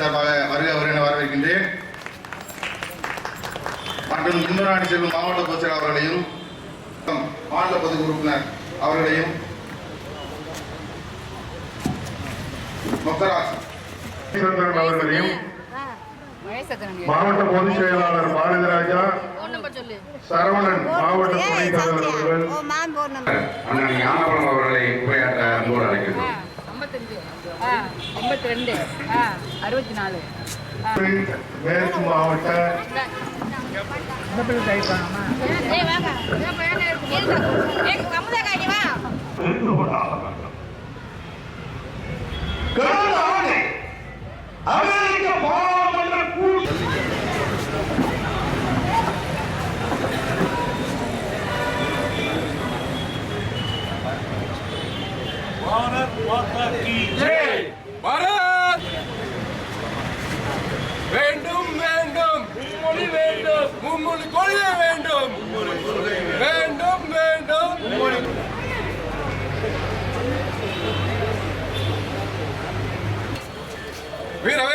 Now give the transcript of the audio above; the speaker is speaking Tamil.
சார்பாக வருக வருக என வரவேற்கின்றேன். மற்றும் இந்துராணி செல்வம் மாவட்ட பொதுச்செயலாளர் அவர்களையும் மாநில பொது உறுப்பினர் அவர்களையும் அவர்களையும் மாவட்ட பொதுச் செயலாளர் பாரதிராஜா சரவணன் மாவட்ட துணைத் தலைவர் அவர்கள். ஓ மேம் ஃபோன் நம்பர். அண்ணன் ஞானபலம் அவர்களை. எண்பத்தி ரெண்டு அறுபத்தி நாலு மேற்கு மாவட்ட கடந்த ஆண்டு அமெரிக்க भारत माता की जय भारत வேண்டும் வேண்டும். மும்மொழி வேண்டும். மும்மொழி கொள்கை வேண்டும். வேண்டும் வேண்டும். வீரவே